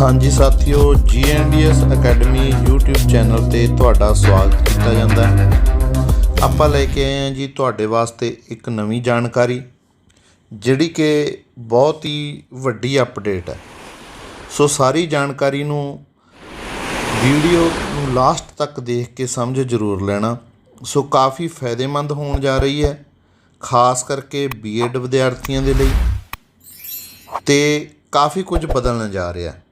ਹਾਂਜੀ ਸਾਥੀਓ ਜੀਐਨਡੀਐਸ academy YouTube channel ਤੇ ਤੁਹਾਡਾ ਸਵਾਗਤ ਕੀਤਾ ਜਾਂਦਾ ਹੈ। ਆਪਾਂ ਲੈ ਕੇ ਆਏ ਹਾਂ ਜੀ ਤੁਹਾਡੇ ਵਾਸਤੇ ਇੱਕ ਨਵੀਂ ਜਾਣਕਾਰੀ, ਜਿਹੜੀ ਕਿ ਬਹੁਤ ਹੀ ਵੱਡੀ ਅਪਡੇਟ ਹੈ। ਸੋ ਸਾਰੀ ਜਾਣਕਾਰੀ ਨੂੰ ਵੀਡੀਓ ਨੂੰ ਲਾਸਟ ਤੱਕ ਦੇਖ ਕੇ ਸਮਝ ਜ਼ਰੂਰ ਲੈਣਾ। ਸੋ ਕਾਫੀ ਫਾਇਦੇਮੰਦ ਹੋਣ ਜਾ ਰਹੀ ਹੈ, ਖਾਸ ਕਰਕੇ ਬੀਐਡ ਵਿਦਿਆਰਥੀਆਂ ਦੇ ਲਈ। ਤੇ ਕਾਫੀ ਕੁਝ ਬਦਲਣ ਜਾ ਰਿਹਾ ਹੈ।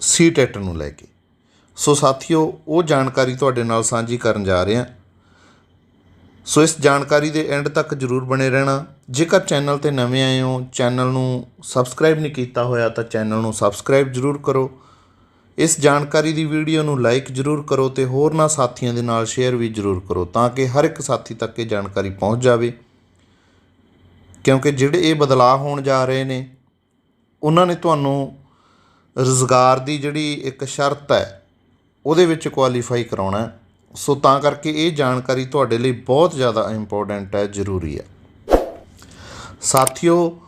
ਸੀ ਟੈਟ ਨੂੰ ਲੈ ਕੇ। ਸੋ ਸਾਥੀਓ, ਉਹ ਜਾਣਕਾਰੀ ਤੁਹਾਡੇ ਨਾਲ ਸਾਂਝੀ ਕਰਨ ਜਾ ਰਹੇ ਹਾਂ। ਸੋ ਇਸ ਜਾਣਕਾਰੀ ਦੇ ਐਂਡ ਤੱਕ ਜਰੂਰ ਬਣੇ ਰਹਿਣਾ। ਜੇਕਰ ਚੈਨਲ ਤੇ ਨਵੇਂ ਆਏ ਹੋ, ਚੈਨਲ ਨੂੰ ਸਬਸਕ੍ਰਾਈਬ ਨਹੀਂ ਕੀਤਾ ਹੋਇਆ, ਤਾਂ ਚੈਨਲ ਨੂੰ ਸਬਸਕ੍ਰਾਈਬ ਜਰੂਰ ਕਰੋ। ਇਸ ਜਾਣਕਾਰੀ ਦੀ ਵੀਡੀਓ ਨੂੰ ਲਾਈਕ ਜਰੂਰ ਕਰੋ ਤੇ ਹੋਰਨਾਂ ਸਾਥੀਆਂ ਦੇ ਨਾਲ ਸ਼ੇਅਰ ਵੀ ਜਰੂਰ ਕਰੋ ਤਾਂ ਕਿ ਹਰ ਇੱਕ ਸਾਥੀ ਤੱਕ ਇਹ ਜਾਣਕਾਰੀ ਪਹੁੰਚ ਜਾਵੇ। ਕਿਉਂਕਿ ਜਿਹੜੇ ਇਹ ਬਦਲਾਅ ਹੋਣ ਜਾ ਰਹੇ ਨੇ, ਉਹਨਾਂ ਨੇ ਤੁਹਾਨੂੰ ਰੁਜ਼ਗਾਰ ਦੀ ਜਿਹੜੀ ਇੱਕ ਸ਼ਰਤ ਹੈ, ਉਹਦੇ ਵਿੱਚ ਕੁਆਲੀਫਾਈ ਕਰਾਉਣਾ ਸੋ ਤਾਂ ਕਰਕੇ ਇਹ ਜਾਣਕਾਰੀ ਤੁਹਾਡੇ ਲਈ ਬਹੁਤ ਜ਼ਿਆਦਾ ਇੰਪੋਰਟੈਂਟ ਹੈ, ਜ਼ਰੂਰੀ ਹੈ। ਸਾਥੀਓ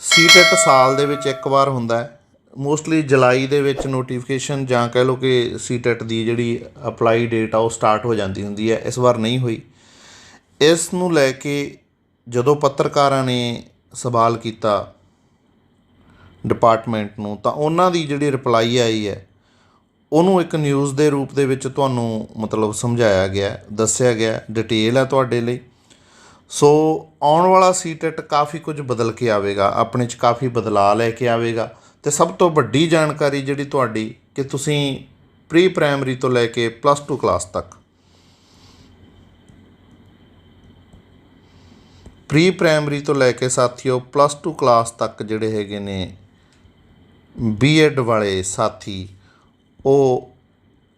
ਸੀਟੈਟ ਸਾਲ ਦੇ ਵਿੱਚ ਇੱਕ ਵਾਰ ਹੁੰਦਾ ਹੈ। ਮੋਸਟਲੀ ਜੁਲਾਈ ਦੇ ਵਿੱਚ ਨੋਟੀਫਿਕੇਸ਼ਨ ਜਾਂ ਕਹਿ ਲਓ ਕਿ ਸੀਟੈਟ ਦੀ ਜਿਹੜੀ ਅਪਲਾਈ ਡੇਟ ਆ, ਉਹ ਸਟਾਰਟ ਹੋ ਜਾਂਦੀ ਹੁੰਦੀ ਹੈ। ਇਸ ਵਾਰ ਨਹੀਂ ਹੋਈ। ਇਸ ਨੂੰ ਲੈ ਕੇ ਜਦੋਂ ਪੱਤਰਕਾਰਾਂ ਨੇ ਸਵਾਲ ਕੀਤਾ ਡਿਪਾਰਟਮੈਂਟ ਨੂੰ, ਤਾਂ ਉਹਨਾਂ ਦੀ ਜਿਹੜੀ ਰਿਪਲਾਈ ਆਈ ਹੈ, ਉਹਨੂੰ ਇੱਕ ਨਿਊਜ਼ ਦੇ ਰੂਪ ਦੇ ਵਿੱਚ ਤੁਹਾਨੂੰ ਮਤਲਬ ਸਮਝਾਇਆ ਗਿਆ, ਦੱਸਿਆ ਗਿਆ ਡਿਟੇਲ ਹੈ ਤੁਹਾਡੇ ਲਈ। ਸੋ ਆਉਣ ਵਾਲਾ ਸੀਟੈਟ ਕਾਫੀ ਕੁਝ ਬਦਲ ਕੇ ਆਵੇਗਾ, ਆਪਣੇ 'ਚ ਕਾਫੀ ਬਦਲਾਅ ਲੈ ਕੇ ਆਵੇਗਾ। ਤੇ ਸਭ ਤੋਂ ਵੱਡੀ ਜਾਣਕਾਰੀ ਜਿਹੜੀ ਤੁਹਾਡੀ, ਕਿ ਤੁਸੀਂ ਪ੍ਰੀ ਪ੍ਰਾਇਮਰੀ ਤੋਂ ਲੈ ਕੇ ਪਲੱਸ 2 ਕਲਾਸ ਤੱਕ। ਪ੍ਰੀ ਪ੍ਰਾਇਮਰੀ ਤੋਂ ਲੈ ਕੇ ਸਾਥੀਓ ਪਲੱਸ 2 ਕਲਾਸ ਤੱਕ ਜਿਹੜੇ ਹੈਗੇ ਨੇ ਬੀਐਡ ਵਾਲੇ ਸਾਥੀ ਉਹ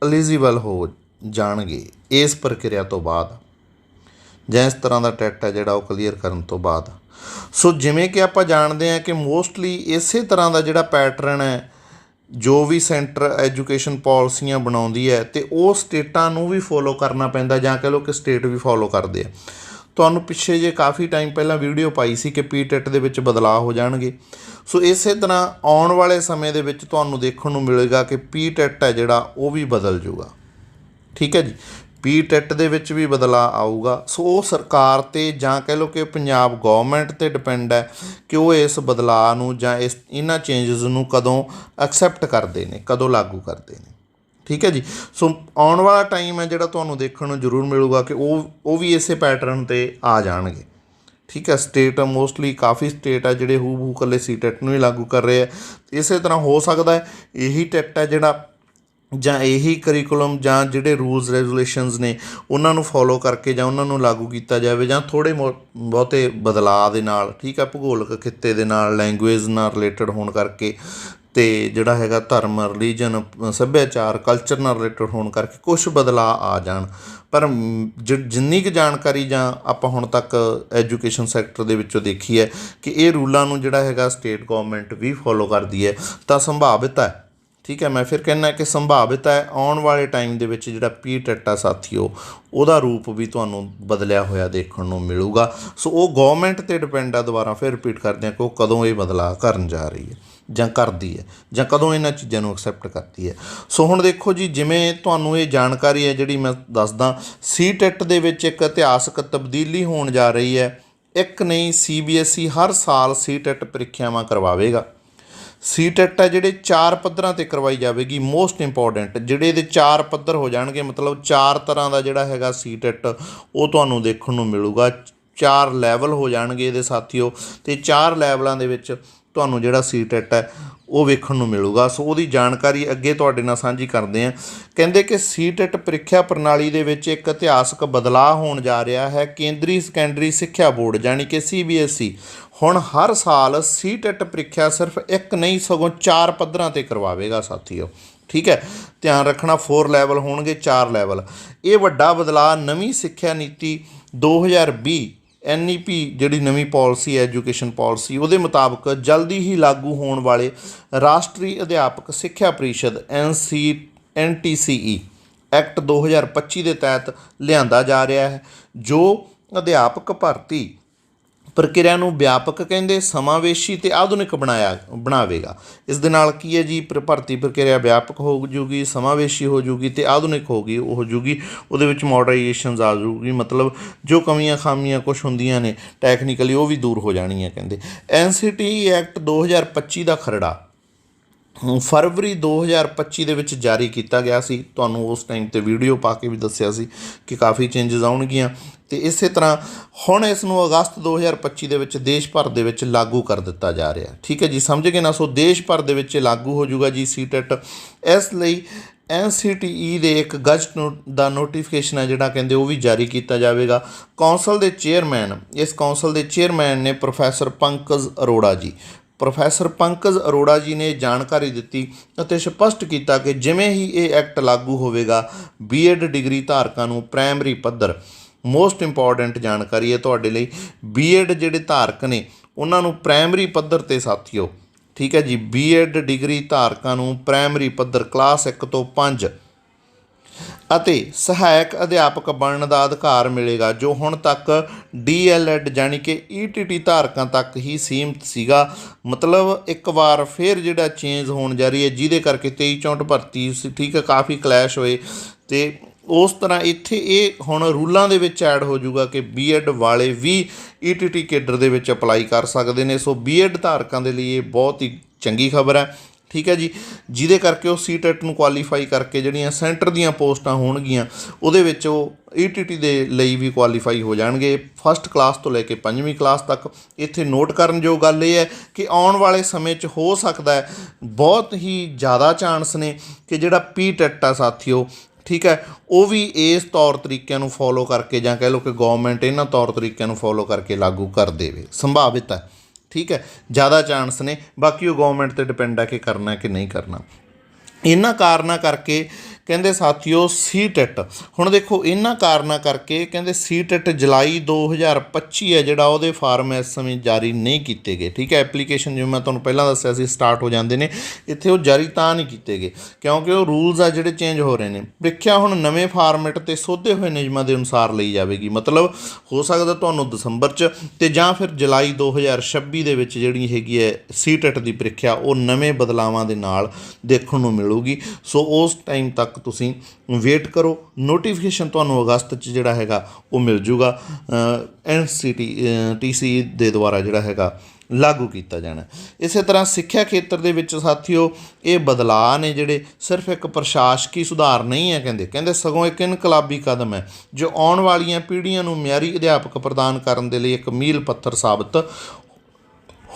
ਐਲੀਜੀਬਲ ਹੋ ਜਾਣਗੇ ਇਸ ਪ੍ਰਕਿਰਿਆ ਤੋਂ ਬਾਅਦ। ਜਾਂ ਇਸ ਤਰ੍ਹਾਂ ਦਾ ਟੈਟ ਹੈ ਜਿਹੜਾ ਉਹ ਕਲੀਅਰ ਕਰਨ ਤੋਂ ਬਾਅਦ। ਸੋ ਜਿਵੇਂ ਕਿ ਆਪਾਂ ਜਾਣਦੇ ਹਾਂ ਕਿ ਮੋਸਟਲੀ ਇਸੇ ਤਰ੍ਹਾਂ ਦਾ ਜਿਹੜਾ ਪੈਟਰਨ ਹੈ, ਜੋ ਵੀ ਸੈਂਟਰ ਐਜੂਕੇਸ਼ਨ ਪਾਲਿਸੀਆਂ ਬਣਾਉਂਦੀ ਹੈ ਤੇ ਉਹ ਸਟੇਟਾਂ ਨੂੰ ਵੀ ਫੋਲੋ ਕਰਨਾ ਪੈਂਦਾ ਜਾਂ ਕਹ ਲਓ ਕਿ ਸਟੇਟ ਵੀ ਫੋਲੋ ਕਰਦੇ ਆ। ਤੁਹਾਨੂੰ ਪਿੱਛੇ ਜੇ ਕਾਫੀ ਟਾਈਮ ਪਹਿਲਾਂ ਵੀਡੀਓ ਪਾਈ ਸੀ ਕਿ ਪੀਟੈਟ ਦੇ ਵਿੱਚ ਬਦਲਾਅ ਹੋ ਜਾਣਗੇ। ਸੋ ਇਸੇ ਤਰ੍ਹਾਂ ਆਉਣ ਵਾਲੇ ਸਮੇਂ ਦੇ ਵਿੱਚ ਤੁਹਾਨੂੰ ਦੇਖਣ ਨੂੰ ਮਿਲੇਗਾ ਕਿ ਪੀਟੈਟ ਹੈ ਜਿਹੜਾ, ਉਹ ਵੀ ਬਦਲ ਜਾਊਗਾ। ਠੀਕ ਹੈ ਜੀ? ਪੀਟੈਟ ਦੇ ਵਿੱਚ ਵੀ ਬਦਲਾਅ ਆਊਗਾ। ਸੋ ਉਹ ਸਰਕਾਰ ਤੇ ਜਾਂ ਕਹਿ ਲਓ ਕਿ ਪੰਜਾਬ ਗਵਰਨਮੈਂਟ ਤੇ ਡਿਪੈਂਡ ਹੈ ਕਿ ਉਹ ਇਸ ਬਦਲਾਅ ਨੂੰ ਜਾਂ ਇਸ, ਇਹਨਾਂ ਚੇਂਜਸ ਨੂੰ ਕਦੋਂ ਐਕਸੈਪਟ ਕਰਦੇ ਨੇ, ਕਦੋਂ ਲਾਗੂ ਕਰਦੇ ਨੇ। ਠੀਕ ਹੈ ਜੀ? ਸੋ ਆਉਣ ਵਾਲਾ ਟਾਈਮ ਹੈ ਜਿਹੜਾ ਤੁਹਾਨੂੰ ਦੇਖਣ ਨੂੰ ਜ਼ਰੂਰ ਮਿਲੂਗਾ ਕਿ ਉਹ ਉਹ ਵੀ ਇਸੇ ਪੈਟਰਨ ਤੇ ਆ ਜਾਣਗੇ। ਠੀਕ ਹੈ? ਸਟੇਟ ਮੋਸਟਲੀ ਕਾਫੀ ਸਟੇਟ ਆ ਜਿਹੜੇ ਹੂ ਹੂ ਕੱਲੇ ਸੀ ਟੈਟ ਨੂੰ ਹੀ ਲਾਗੂ ਕਰ ਰਹੇ ਆ। ਇਸੇ ਤਰ੍ਹਾਂ ਹੋ ਸਕਦਾ ਹੈ ਇਹੀ ਟੈਟ ਹੈ ਜਿਹੜਾ ਜਾਂ ਇਹੀ ਕਰਿਕੂਲਮ ਜਾਂ ਜਿਹੜੇ ਰੂਲਸ ਰੈਗੂਲੇਸ਼ਨਸ ਨੇ ਉਹਨਾਂ ਨੂੰ ਫੋਲੋ ਕਰਕੇ ਜਾਂ ਉਹਨਾਂ ਨੂੰ ਲਾਗੂ ਕੀਤਾ ਜਾਵੇ ਜਾਂ ਥੋੜੇ ਬਹੁਤੇ ਬਦਲਾਅ ਦੇ ਨਾਲ, ਠੀਕ ਹੈ? ਭੂਗੋਲਿਕ ਖਿੱਤੇ ਦੇ ਨਾਲ ਲੈਂਗੁਏਜ ਨਾਲ ਰਿਲੇਟਡ ਹੋਣ ਕਰਕੇ। ਅਤੇ ਜਿਹੜਾ ਹੈਗਾ ਧਰਮ ਰਿਲੀਜਨ ਸੱਭਿਆਚਾਰ ਕਲਚਰ ਨਾਲ ਰਿਲੇਟਡ ਹੋਣ ਕਰਕੇ ਕੁਛ ਬਦਲਾਅ ਆ ਜਾਣ। ਪਰ ਮ, ਜਿੰਨੀ ਕੁ ਜਾਣਕਾਰੀ ਜਾਂ ਆਪਾਂ ਹੁਣ ਤੱਕ ਐਜੂਕੇਸ਼ਨ ਸੈਕਟਰ ਦੇ ਵਿੱਚੋਂ ਦੇਖੀ ਹੈ ਕਿ ਇਹ ਰੂਲਾਂ ਨੂੰ ਜਿਹੜਾ ਹੈਗਾ ਸਟੇਟ ਗਵਰਨਮੈਂਟ ਵੀ ਫੋਲੋ ਕਰਦੀ ਹੈ ਤਾਂ ਸੰਭਾਵਿਤ ਹੈ। ਠੀਕ ਹੈ, ਮੈਂ ਫਿਰ ਕਹਿੰਦਾ ਕਿ ਸੰਭਾਵਿਤ ਹੈ, ਆਉਣ ਵਾਲੇ ਟਾਈਮ ਦੇ ਵਿੱਚ ਜਿਹੜਾ ਪੀ ਟੱਟਾ ਸਾਥੀਓ ਉਹਦਾ ਰੂਪ ਵੀ ਤੁਹਾਨੂੰ ਬਦਲਿਆ ਹੋਇਆ ਦੇਖਣ ਨੂੰ ਮਿਲੂਗਾ। ਸੋ ਉਹ ਗਵਰਨਮੈਂਟ ਤੇ ਡਿਪੈਂਡ ਆ, ਦੁਬਾਰਾ ਫਿਰ ਰਿਪੀਟ ਕਰਦੇ ਹਾਂ ਕਿ ਉਹ ਕਦੋਂ ਇਹ ਬਦਲਾਅ ਕਰਨ ਜਾ ਰਹੀ ਹੈ, ਜਾਂ ਕਰਦੀ ਹੈ, ਜਾਂ ਕਦੋਂ ਇਹਨਾਂ ਚੀਜ਼ਾਂ ਨੂੰ ਐਕਸੈਪਟ ਕਰਦੀ ਹੈ। ਸੋ ਹੁਣ ਦੇਖੋ ਜੀ, ਜਿਵੇਂ ਤੁਹਾਨੂੰ ਇਹ ਜਾਣਕਾਰੀ ਹੈ, ਜਿਹੜੀ ਮੈਂ ਦੱਸਦਾ, ਸੀ ਟੈਟ ਦੇ ਵਿੱਚ ਇੱਕ ਇਤਿਹਾਸਕ ਤਬਦੀਲੀ ਹੋਣ ਜਾ ਰਹੀ ਹੈ। ਇੱਕ ਨਹੀਂ ਸੀਬੀਐਸਈ ਹਰ ਸਾਲ ਸੀ ਟੈਟ ਪ੍ਰੀਖਿਆਵਾਂ ਕਰਵਾਵੇਗਾ। ਸੀ ਟੈਟ ਹੈ ਜਿਹੜੇ ਚਾਰ ਪੱਧਰਾਂ ਤੇ ਕਰਵਾਈ ਜਾਵੇਗੀ ਮੋਸਟ ਇੰਪੋਰਟੈਂਟ ਜਿਹੜੇ ਇਹਦੇ ਚਾਰ ਪੱਧਰ ਹੋ ਜਾਣਗੇ, ਮਤਲਬ ਚਾਰ ਤਰ੍ਹਾਂ ਦਾ ਜਿਹੜਾ ਹੈਗਾ ਸੀ ਟੈਟ ਉਹ ਤੁਹਾਨੂੰ ਦੇਖਣ ਨੂੰ ਮਿਲੂਗਾ। ਚਾਰ ਲੈਵਲ ਹੋ ਜਾਣਗੇ ਇਹਦੇ ਸਾਥੀਓ, ਤੇ ਚਾਰ ਲੈਵਲਾਂ ਦੇ ਵਿੱਚ ਤੁਹਾਨੂੰ ਜਿਹੜਾ ਸੀ ਟੈਟ ਹੈ ਉਹ ਵੇਖਣ ਨੂੰ ਮਿਲੂਗਾ। ਸੋ ਉਹਦੀ ਜਾਣਕਾਰੀ ਅੱਗੇ ਤੁਹਾਡੇ ਨਾਲ ਸਾਂਝੀ ਕਰਦੇ ਹਾਂ। ਕਹਿੰਦੇ ਕਿ ਸੀ ਟੈਟ ਪ੍ਰੀਖਿਆ ਪ੍ਰਣਾਲੀ ਦੇ ਵਿੱਚ ਇੱਕ ਇਤਿਹਾਸਕ ਬਦਲਾਅ ਹੋਣ ਜਾ ਰਿਹਾ ਹੈ। ਕੇਂਦਰੀ ਸੈਕੰਡਰੀ ਸਿੱਖਿਆ ਬੋਰਡ ਯਾਨੀ ਕਿ ਸੀਬੀਐਸਈ ਹੁਣ ਹਰ ਸਾਲ ਸੀ ਟੈਟ ਪ੍ਰੀਖਿਆ ਸਿਰਫ ਇੱਕ ਨਹੀਂ, ਸਗੋਂ ਚਾਰ ਪੱਧਰਾਂ ਤੇ ਕਰਵਾਵੇਗਾ ਸਾਥੀਓ। ਠੀਕ ਹੈ? ਧਿਆਨ ਰੱਖਣਾ 4 ਲੈਵਲ ਹੋਣਗੇ 4 ਲੈਵਲ ਇਹ ਵੱਡਾ ਬਦਲਾਅ ਨਵੀਂ ਸਿੱਖਿਆ ਨੀਤੀ 2020 ਐੱਨ ਈ ਪੀ ਜਿਹੜੀ ਨਵੀਂ ਪਾਲਿਸੀ, ਐਜੂਕੇਸ਼ਨ ਪਾਲਿਸੀ, ਉਹਦੇ ਮੁਤਾਬਕ ਜਲਦੀ ਹੀ ਲਾਗੂ ਹੋਣ ਵਾਲੇ ਰਾਸ਼ਟਰੀ ਅਧਿਆਪਕ ਸਿੱਖਿਆ ਪਰਿਸ਼ਦ N C N T C E act 2025 ਦੇ ਤਹਿਤ ਲਿਆਂਦਾ ਜਾ ਰਿਹਾ ਹੈ, ਜੋ ਅਧਿਆਪਕ ਭਰਤੀ ਪ੍ਰਕਿਰਿਆ ਨੂੰ ਵਿਆਪਕ ਕਹਿੰਦੇ ਸਮਾਵੇਸ਼ੀ ਤੇ ਆਧੁਨਿਕ ਬਣਾਇਆ, ਬਣਾਵੇਗਾ। ਇਸ ਦੇ ਨਾਲ ਕੀ ਹੈ ਜੀ? ਭਰਤੀ ਪ੍ਰਕਿਰਿਆ ਵਿਆਪਕ ਹੋ ਜੂਗੀ, ਸਮਾਵੇਸ਼ੀ ਹੋ ਜੂਗੀ ਤੇ ਆਧੁਨਿਕ ਹੋਗੀ ਹੋ ਜੂਗੀ। ਉਹਦੇ ਵਿੱਚ ਮਾਡਰਨਾਈਜੇਸ਼ਨਸ ਆ ਜੂਗੀ, ਮਤਲਬ ਜੋ ਕਮੀਆਂ ਖਾਮੀਆਂ ਕੁਝ ਹੁੰਦੀਆਂ ਨੇ ਟੈਕਨੀਕਲੀ ਉਹ ਵੀ ਦੂਰ ਹੋ ਜਾਣੀਆਂ ਕਹਿੰਦੇ। ਐਨਸੀਟੀ ਐਕਟ 2025 ਦਾ ਖਰੜਾ ਫਰਵਰੀ 2025 ਦੇ ਵਿੱਚ ਜਾਰੀ ਕੀਤਾ ਗਿਆ ਸੀ। ਤੁਹਾਨੂੰ ਉਸ ਟਾਈਮ ਤੇ ਵੀਡੀਓ ਪਾ ਕੇ ਵੀ ਦੱਸਿਆ ਸੀ ਕਿ ਕਾਫੀ ਚੇਂਜਸ ਆਉਣਗੀਆਂ। ਤੇ ਇਸੇ ਤਰ੍ਹਾਂ ਹੁਣ ਇਸ ਨੂੰ ਅਗਸਤ 2025 ਦੇ ਵਿੱਚ ਦੇਸ਼ ਭਰ ਦੇ ਵਿੱਚ ਲਾਗੂ ਕਰ ਦਿੱਤਾ ਜਾ ਰਿਹਾ ਠੀਕ ਹੈ ਜੀ, ਸਮਝ ਗਏ ਨਾ? ਸੋ ਦੇਸ਼ ਭਰ ਦੇ ਵਿੱਚ ਲਾਗੂ ਹੋ ਜਾਊਗਾ ਜੀ ਸੀਟੈਟ। ਇਸ ਲਈ NCTE ਦੇ ਇੱਕ ਗਜ਼ਟ ਨੋ- ਦਾ ਨੋਟੀਫਿਕੇਸ਼ਨ ਹੈ ਜਿਹੜਾ ਕਹਿੰਦੇ ਉਹ ਵੀ ਜਾਰੀ ਕੀਤਾ ਜਾਵੇਗਾ। ਕੌਂਸਲ ਦੇ ਚੇਅਰਮੈਨ, ਇਸ ਕੌਂਸਲ ਦੇ ਚੇਅਰਮੈਨ ਨੇ ਪ੍ਰੋਫੈਸਰ ਪੰਕਜ ਅਰੋੜਾ ਜੀ। ਪ੍ਰੋਫੈਸਰ ਪੰਕਜ ਅਰੋੜਾ ਜੀ ਨੇ ਜਾਣਕਾਰੀ ਦਿੱਤੀ ਅਤੇ ਸਪਸ਼ਟ ਕੀਤਾ ਕਿ ਜਿਵੇਂ ਹੀ ਇਹ ਐਕਟ ਲਾਗੂ ਹੋਵੇਗਾ ਬੀਐਡ ਡਿਗਰੀ ਧਾਰਕਾਂ ਨੂੰ ਪ੍ਰਾਇਮਰੀ ਪੱਧਰ ਮੋਸਟ ਇੰਪੋਰਟੈਂਟ ਜਾਣਕਾਰੀ ਹੈ ਤੁਹਾਡੇ ਲਈ। ਬੀਐਡ ਜਿਹੜੇ ਧਾਰਕ ਨੇ, ਉਹਨਾਂ ਨੂੰ ਪ੍ਰਾਇਮਰੀ ਪੱਧਰ ਤੇ ਸਾਥੀਓ, ਠੀਕ ਹੈ ਜੀ ਬੀਐਡ ਡਿਗਰੀ ਧਾਰਕਾਂ ਨੂੰ ਪ੍ਰਾਇਮਰੀ ਪੱਧਰ ਕਲਾਸ 1 ਤੋਂ 5 ਅਤੇ ਸਹਾਇਕ ਅਧਿਆਪਕ ਬਣਨ ਦਾ ਅਧਿਕਾਰ ਮਿਲੇਗਾ, ਜੋ ਹੁਣ ਤੱਕ ਡੀਐਲਐਡ ਜਾਨੀ ਕਿ ਈਟੀਟੀ ਧਾਰਕਾਂ ਤੱਕ ਹੀ ਸੀਮਤ ਸੀਗਾ। ਮਤਲਬ ਇੱਕ ਵਾਰ ਫਿਰ ਜਿਹੜਾ ਚੇਂਜ ਹੋਣ ਜਾ ਰਹੀ ਹੈ, ਜਿਹਦੇ ਕਰਕੇ 23 64 ਭਰਤੀ ਸੀ, ਠੀਕ ਹੈ, ਕਾਫੀ ਕਲੈਸ਼ ਹੋਏ। ਤੇ ਉਸ ਤਰ੍ਹਾਂ ਇੱਥੇ ਇਹ ਹੁਣ ਰੂਲਾਂ ਦੇ ਵਿੱਚ ਐਡ ਹੋ ਜਾਊਗਾ ਕਿ ਬੀਐਡ ਵਾਲੇ ਵੀ ਈਟੀਟੀ ਕੇਡਰ ਦੇ ਵਿੱਚ ਅਪਲਾਈ ਕਰ ਸਕਦੇ ਨੇ। ਸੋ ਬੀਐਡ ਧਾਰਕਾਂ ਦੇ ਲਈ ਇਹ ਬਹੁਤ ਹੀ ਚੰਗੀ ਖਬਰ ਹੈ। ਠੀਕ ਹੈ ਜੀ? ਜਿਹਦੇ ਕਰਕੇ ਉਹ ਸੀਟੈਟ ਨੂੰ ਕੁਆਲੀਫਾਈ ਕਰਕੇ ਜਿਹੜੀਆਂ ਸੈਂਟਰ ਦੀਆਂ ਪੋਸਟਾਂ ਹੋਣਗੀਆਂ, ਉਹਦੇ ਵਿੱਚ ਉਹ ਈਟੀਟੀ ਦੇ ਲਈ ਵੀ ਕੁਆਲੀਫਾਈ ਹੋ ਜਾਣਗੇ। ਫਸਟ ਕਲਾਸ ਤੋਂ ਲੈ ਕੇ ਪੰਜਵੀਂ ਕਲਾਸ ਤੱਕ ਇੱਥੇ ਨੋਟ ਕਰਨ ਜੋ ਗੱਲ ਇਹ ਹੈ ਕਿ ਆਉਣ ਵਾਲੇ ਸਮੇਂ 'ਚ ਹੋ ਸਕਦਾ ਹੈ, ਬਹੁਤ ਹੀ ਜ਼ਿਆਦਾ ਚਾਂਸ ਨੇ ਕਿ ਜਿਹੜਾ ਪੀ ਟੈਟ ਆ ਸਾਥੀਓ ਠੀਕ ਹੈ? ਉਹ ਵੀ ਇਸ ਤੌਰ ਤਰੀਕਿਆਂ ਨੂੰ ਫੋਲੋ ਕਰਕੇ ਜਾਂ ਕਹਿ ਲਓ ਕਿ ਗਵਰਨਮੈਂਟ ਇਹਨਾਂ ਤੌਰ ਤਰੀਕਿਆਂ ਨੂੰ ਫੋਲੋ ਕਰਕੇ ਲਾਗੂ ਕਰ ਦੇਵੇ, ਸੰਭਾਵਿਤ ਹੈ। ਠੀਕ ਹੈ? ਜ਼ਿਆਦਾ ਚਾਂਸ ਨੇ, ਬਾਕੀ ਉਹ ਗਵਰਨਮੈਂਟ ਤੇ ਡਿਪੈਂਡ ਹੈ ਕਿ ਕਰਨਾ ਕਿ ਨਹੀਂ ਕਰਨਾ। ਇਹਨਾਂ ਕਾਰਨਾਂ ਕਰਕੇ ਕਹਿੰਦੇ ਸਾਥੀਓ ਸੀ ਸੀਟੈਟ ਹੁਣ ਦੇਖੋ, ਇਹਨਾਂ ਕਾਰਨਾਂ ਕਰਕੇ ਕਹਿੰਦੇ ਸੀ ਸੀਟੈਟ ਜੁਲਾਈ 2025 ਹੈ, ਜਿਹੜਾ ਉਹਦੇ ਫਾਰਮ ਇਸ ਸਮੇਂ ਜਾਰੀ ਨਹੀਂ ਕੀਤੇ ਗਏ। ਠੀਕ ਹੈ ਐਪਲੀਕੇਸ਼ਨ ਜਿਵੇਂ ਮੈਂ ਤੁਹਾਨੂੰ ਪਹਿਲਾਂ ਦੱਸਿਆ ਸੀ ਸਟਾਰਟ ਹੋ ਜਾਂਦੇ ਨੇ, ਇੱਥੇ ਉਹ ਜਾਰੀ ਤਾਂ ਨਹੀਂ ਕੀਤੇ ਗਏ, ਕਿਉਂਕਿ ਉਹ ਰੂਲਸ ਆ ਜਿਹੜੇ ਚੇਂਜ ਹੋ ਰਹੇ ਨੇ। ਪ੍ਰੀਖਿਆ ਹੁਣ ਨਵੇਂ ਫਾਰਮੈਟ ਤੇ ਸੋਧੇ ਹੋਏ ਨਿਯਮਾਂ ਦੇ ਅਨੁਸਾਰ ਲਈ ਜਾਵੇਗੀ। ਮਤਲਬ ਹੋ ਸਕਦਾ ਤੁਹਾਨੂੰ ਦਸੰਬਰ 'ਚ ਤੇ ਜਾਂ ਫਿਰ ਜੁਲਾਈ 2026 ਦੇ ਵਿੱਚ ਜਿਹੜੀ ਹੈਗੀ ਹੈ ਸੀਟੈਟ ਦੀ ਪ੍ਰੀਖਿਆ, ਉਹ ਨਵੇਂ ਬਦਲਾਵਾਂ ਦੇ ਨਾਲ ਦੇਖਣ ਨੂੰ ਮਿਲੂਗੀ। ਸੋ ਉਸ ਟਾਈਮ ਤੱਕ ਤੱਕ ਤੁਸੀਂ ਵੇਟ ਕਰੋ। ਨੋਟੀਫਿਕੇਸ਼ਨ ਤੁਹਾਨੂੰ ਅਗਸਤ 'ਚ ਜਿਹੜਾ ਹੈਗਾ ਉਹ ਮਿਲ ਜੂਗਾ। ਐਨਸੀਟੀ ਟੀਸੀ ਦੇ ਦੁਆਰਾ ਜਿਹੜਾ ਹੈਗਾ ਲਾਗੂ ਕੀਤਾ ਜਾਣਾ। ਇਸੇ ਤਰ੍ਹਾਂ ਸਿੱਖਿਆ ਖੇਤਰ ਦੇ ਵਿੱਚ ਸਾਥੀਓ, ਇਹ ਬਦਲਾਅ ਨੇ ਜਿਹੜੇ ਸਿਰਫ ਇੱਕ ਪ੍ਰਸ਼ਾਸਕੀ ਸੁਧਾਰ ਨਹੀਂ ਹੈ ਕਹਿੰਦੇ। ਕਹਿੰਦੇ ਸਗੋਂ ਇੱਕ ਇਨਕਲਾਬੀ ਕਦਮ ਹੈ, ਜੋ ਆਉਣ ਵਾਲੀਆਂ ਪੀੜ੍ਹੀਆਂ ਨੂੰ ਮਿਆਰੀ ਅਧਿਆਪਕ ਪ੍ਰਦਾਨ ਕਰਨ ਦੇ ਲਈ ਇੱਕ ਮੀਲ ਪੱਥਰ ਸਾਬਤ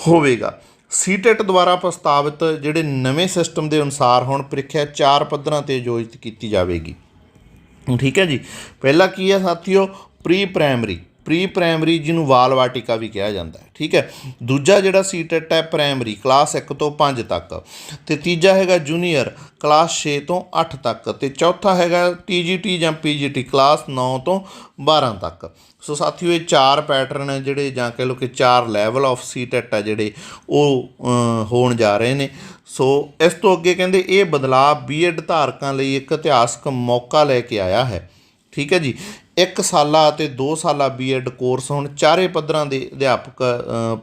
ਹੋਵੇਗਾ। ਸੀਟੈਟ ਦੁਆਰਾ ਪ੍ਰਸਤਾਵਿਤ ਜਿਹੜੇ ਨਵੇਂ ਸਿਸਟਮ ਦੇ ਅਨੁਸਾਰ ਹੁਣ ਪ੍ਰੀਖਿਆ ਚਾਰ ਪੱਧਰਾਂ ਤੇ ਆਯੋਜਿਤ ਕੀਤੀ ਜਾਵੇਗੀ। ਠੀਕ ਹੈ ਜੀ? ਪਹਿਲਾ ਕੀ ਹੈ ਸਾਥੀਓ? ਪ੍ਰੀ ਪ੍ਰਾਇਮਰੀ ਪ੍ਰੀ ਪ੍ਰਾਇਮਰੀ ਜਿਹਨੂੰ ਵਾਲਵਾਟਿਕਾ ਵੀ ਕਿਹਾ ਜਾਂਦਾ ਹੈ। ਠੀਕ ਹੈ? ਦੂਜਾ ਜਿਹੜਾ ਸੀਟੈਟ ਹੈ ਪ੍ਰਾਇਮਰੀ, ਕਲਾਸ 1 ਤੋਂ 5 ਤੱਕ। ਤੇ ਤੀਜਾ ਹੈਗਾ ਜੂਨੀਅਰ, ਕਲਾਸ 6 ਤੋਂ 8 ਤੱਕ। ਤੇ ਚੌਥਾ ਹੈਗਾ ਟੀਜੀਟੀ ਜਾਂ ਪੀਜੀਟੀ ਕਲਾਸ 9 ਤੋਂ 12 ਤੱਕ। ਸੋ ਸਾਥੀਓ, ਇਹ ਚਾਰ ਪੈਟਰਨ ਹੈ ਜਿਹੜੇ ਜਾਂ ਕਹਿ ਲਓ ਕਿ ਚਾਰ ਲੈਵਲ ਆਫ ਸੀਟੈਟ ਹੈ ਜਿਹੜੇ ਉਹ ਹੋਣ ਜਾ ਰਹੇ ਨੇ। ਸੋ ਇਸ ਤੋਂ ਅੱਗੇ ਕਹਿੰਦੇ, ਇਹ ਬਦਲਾਅ ਬੀਐਡ ਧਾਰਕਾਂ ਲਈ ਇੱਕ ਇਤਿਹਾਸਕ ਮੌਕਾ ਲੈ ਕੇ ਆਇਆ ਹੈ। ਠੀਕ ਹੈ ਜੀ? ਇੱਕ ਸਾਲਾ ਅਤੇ 2 ਸਾਲਾ ਬੀਐਡ ਕੋਰਸ ਹੁਣ ਚਾਰੇ ਪੱਧਰਾਂ ਦੇ ਅਧਿਆਪਕ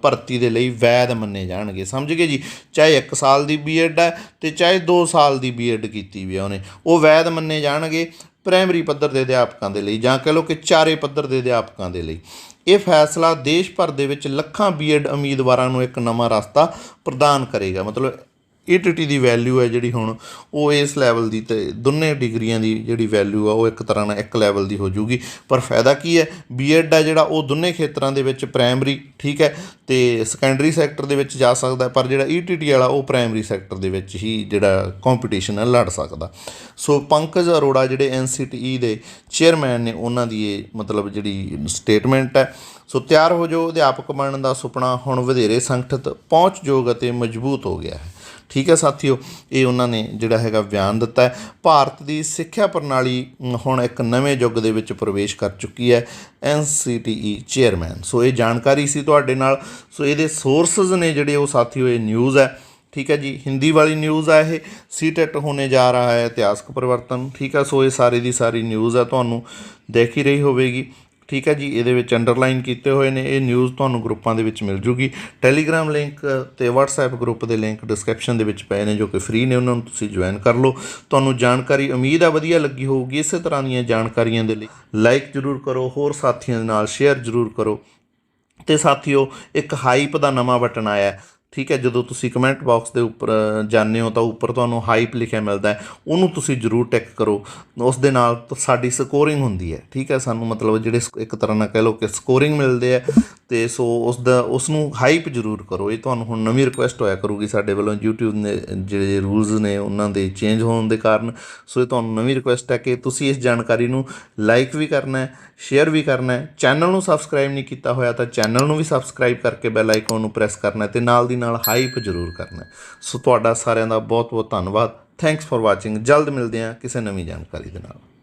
ਭਰਤੀ ਦੇ ਲਈ ਵੈਧ ਮੰਨੇ ਜਾਣਗੇ। ਸਮਝ ਗਏ ਜੀ? ਚਾਹੇ 1 ਸਾਲ ਦੀ ਬੀਐਡ ਹੈ ਤੇ ਚਾਹੇ 2 ਸਾਲ ਦੀ ਬੀਐਡ ਕੀਤੀ ਵੀ ਆ ਉਹਨੇ। ਉਹ ਵੈਧ ਮੰਨੇ ਜਾਣਗੇ ਪ੍ਰਾਇਮਰੀ ਪੱਧਰ ਦੇ ਅਧਿਆਪਕਾਂ ਦੇ ਲਈ ਜਾਂ ਕਹ ਲਓ ਕਿ ਚਾਰੇ ਪੱਧਰ ਦੇ ਅਧਿਆਪਕਾਂ ਦੇ ਲਈ। ਇਹ ਫੈਸਲਾ ਦੇਸ਼ ਭਰ ਦੇ ਵਿੱਚ ਲੱਖਾਂ ਬੀਐਡ ਉਮੀਦਵਾਰਾਂ ਨੂੰ ਇੱਕ ਨਵਾਂ ਰਸਤਾ ਪ੍ਰਦਾਨ ਕਰੇਗਾ। ਮਤਲਬ ਈਟੀਟੀ ਦੀ ਵੈਲਿਊ ਹੈ ਜਿਹੜੀ ਹੁਣ, ਉਹ ਇਸ ਲੈਵਲ ਦੀ ਤੇ ਦੋਨੇ ਡਿਗਰੀਆਂ ਦੀ ਜਿਹੜੀ ਵੈਲਿਊ ਆ, ਉਹ ਇੱਕ ਤਰ੍ਹਾਂ ਨਾਲ ਇੱਕ ਲੈਵਲ ਦੀ ਹੋ ਜੂਗੀ ਪਰ ਫਾਇਦਾ ਕੀ ਹੈ? ਬੀਐਡ ਆ ਜਿਹੜਾ, ਉਹ ਦੋਨੇ ਖੇਤਰਾਂ ਦੇ ਵਿੱਚ ਪ੍ਰਾਇਮਰੀ ਠੀਕ ਹੈ? ਤੇ ਸੈਕੰਡਰੀ ਸੈਕਟਰ ਦੇ ਵਿੱਚ ਜਾ ਸਕਦਾ, ਪਰ ਜਿਹੜਾ ਈਟੀਟੀ ਵਾਲਾ, ਉਹ ਪ੍ਰਾਇਮਰੀ ਸੈਕਟਰ ਦੇ ਵਿੱਚ ਹੀ ਜਿਹੜਾ ਕੰਪੀਟੀਸ਼ਨ ਹੈ, ਲੜ ਸਕਦਾ। ਸੋ ਪੰਕਜ ਅਰੋੜਾ ਜਿਹੜੇ ਐਨਸੀਟੀਈ ਦੇ ਚੇਅਰਮੈਨ ਨੇ, ਉਹਨਾਂ ਦੀ ਇਹ ਮਤਲਬ ਜਿਹੜੀ ਸਟੇਟਮੈਂਟ ਹੈ ਸੋ ਤਿਆਰ ਹੋ ਜੋ ਅਧਿਆਪਕ ਬਣਨ ਦਾ ਸੁਪਨਾ ਹੁਣ ਵਧੇਰੇ ਸੰਗਠਿਤ ਪਹੁੰਚਯੋਗ ਅਤੇ ਮਜ਼ਬੂਤ ਹੋ ਗਿਆ ਹੈ। ਠੀਕ ਹੈ ਸਾਥੀਓ, ਇਹ ਉਹਨਾਂ ਨੇ ਜਿਹੜਾ ਹੈਗਾ ਬਿਆਨ ਦਿੱਤਾ ਹੈ। ਭਾਰਤ ਦੀ ਸਿੱਖਿਆ ਪ੍ਰਣਾਲੀ ਹੁਣ ਇੱਕ ਨਵੇਂ ਯੁੱਗ ਦੇ ਵਿੱਚ ਪ੍ਰਵੇਸ਼ ਕਰ ਚੁੱਕੀ ਹੈ ਐਨਸੀਟੀਈ ਚੇਅਰਮੈਨ। ਸੋ ਇਹ ਜਾਣਕਾਰੀ ਸੀ ਤੁਹਾਡੇ ਨਾਲ। ਸੋ ਇਹਦੇ ਸੋਰਸਸ ਨੇ ਜਿਹੜੇ ਉਹ ਸਾਥੀਓ, ਇਹ ਨਿਊਜ਼ ਹੈ। ਠੀਕ ਹੈ ਜੀ, ਹਿੰਦੀ ਵਾਲੀ ਨਿਊਜ਼ ਆ ਇਹ। ਸੀਟੈਟ ਹੋਣੇ ਜਾ ਰਿਹਾ ਹੈ, ਇਤਿਹਾਸਕ ਪਰਿਵਰਤਨ। ਠੀਕ ਹੈ, ਸੋ ਇਹ ਸਾਰੇ ਦੀ ਸਾਰੀ ਨਿਊਜ਼ ਹੈ ਤੁਹਾਨੂੰ ਦੇਖ ਹੀ ਰਹੀ ਹੋਵੇਗੀ। ਠੀਕ ਹੈ ਜੀ, ਇਹਦੇ ਵਿੱਚ ਅੰਡਰਲਾਈਨ ਕੀਤੇ ਹੋਏ ਨੇ, ਇਹ ਨਿਊਜ਼ ਤੁਹਾਨੂੰ ਗਰੁੱਪਾਂ ਦੇ ਵਿੱਚ ਮਿਲ ਜੂਗੀ। ਟੈਲੀਗ੍ਰਾਮ ਲਿੰਕ ਤੇ WhatsApp ਗਰੁੱਪ ਦੇ ਲਿੰਕ ਡਿਸਕ੍ਰਿਪਸ਼ਨ ਦੇ ਵਿੱਚ ਪਏ ਨੇ, ਜੋ ਕਿ ਫ੍ਰੀ ਨੇ, ਉਹਨਾਂ ਨੂੰ ਤੁਸੀਂ ਜੁਆਇਨ ਕਰ ਲਓ। ਤੁਹਾਨੂੰ ਜਾਣਕਾਰੀ, ਉਮੀਦ ਆ ਵਧੀਆ ਲੱਗੀ ਹੋਊਗੀ, ਇਸੇ ਤਰ੍ਹਾਂ ਦੀਆਂ ਜਾਣਕਾਰੀਆਂ ਦੇ ਲਈ। ਲਾਈਕ ਜ਼ਰੂਰ ਕਰੋ, ਹੋਰ ਸਾਥੀਆਂ ਦੇ ਨਾਲ ਸ਼ੇਅਰ ਜ਼ਰੂਰ ਕਰੋ। ਤੇ ਸਾਥੀਓ, ਇੱਕ ਹਾਈਪ ਦਾ ਨਵਾਂ ਬਟਨ ਆਇਆ ਠੀਕ ਹੈ, ਜਦੋਂ ਤੁਸੀਂ ਕਮੈਂਟ ਬਾਕਸ ਦੇ ਉੱਪਰ ਜਾਂਦੇ ਹੋ ਤਾਂ ਉੱਪਰ ਤੁਹਾਨੂੰ ਹਾਈਪ ਲਿਖਿਆ ਮਿਲਦਾ ਹੈ, ਉਹਨੂੰ ਤੁਸੀਂ ਜ਼ਰੂਰ ਟੈਕ ਕਰੋ। ਉਸ ਦੇ ਨਾਲ ਸਾਡੀ ਸਕੋਰਿੰਗ ਹੁੰਦੀ ਹੈ, ਠੀਕ ਹੈ, ਸਾਨੂੰ ਮਤਲਬ ਜਿਹੜੇ ਸ- ਇੱਕ ਤਰ੍ਹਾਂ ਨਾਲ ਕਹਿ ਲਓ ਕਿ ਸਕੋਰਿੰਗ ਮਿਲਦੇ ਆ ਤੇ ਸੋ ਉਸ ਦਾ, ਉਸ ਨੂੰ ਹਾਈਪ ਜ਼ਰੂਰ ਕਰੋ। ਇਹ ਤੁਹਾਨੂੰ ਹੁਣ ਨਵੀਂ ਰਿਕੁਐਸਟ ਹੋਇਆ ਕਰੂਗੀ ਸਾਡੇ ਵੱਲੋਂ, YouTube ਨੇ, ਜਿਹੜੇ ਰੂਲਸ ਨੇ, ਉਹਨਾਂ ਦੇ ਚੇਂਜ ਹੋਣ ਦੇ ਕਾਰਨ। ਸੋ ਇਹ ਤੁਹਾਨੂੰ ਨਵੀਂ ਰਿਕੁਐਸਟ ਹੈ ਕਿ ਤੁਸੀਂ ਇਸ ਜਾਣਕਾਰੀ ਨੂੰ ਲਾਈਕ ਵੀ ਕਰਨਾ ਹੈ ਸ਼ੇਅਰ ਵੀ ਕਰਨਾ ਹੈ। ਚੈਨਲ ਨੂੰ ਸਬਸਕ੍ਰਾਈਬ ਨਹੀਂ ਕੀਤਾ ਹੋਇਆ ਤਾਂ ਚੈਨਲ ਨੂੰ ਵੀ ਸਬਸਕ੍ਰਾਈਬ ਕਰਕੇ ਬੈਲ ਆਈਕਨ ਨੂੰ ਪ੍ਰੈਸ ਕਰਨਾ ਹੈ ਤੇ ਨਾਲ ਦੀ ਨਾਲ ਹਾਈਪ ਜ਼ਰੂਰ ਕਰਨਾ ਸੋ ਤੁਹਾਡਾ ਸਾਰਿਆਂ ਦਾ ਬਹੁਤ ਬਹੁਤ ਧੰਨਵਾਦ। ਥੈਂਕਸ ਫॉर ਵਾਚਿੰਗ ਜਲਦ ਮਿਲਦੇ ਹਾਂ ਕਿਸੇ ਨਵੀਂ ਜਾਣਕਾਰੀ ਦੇ ਨਾਲ।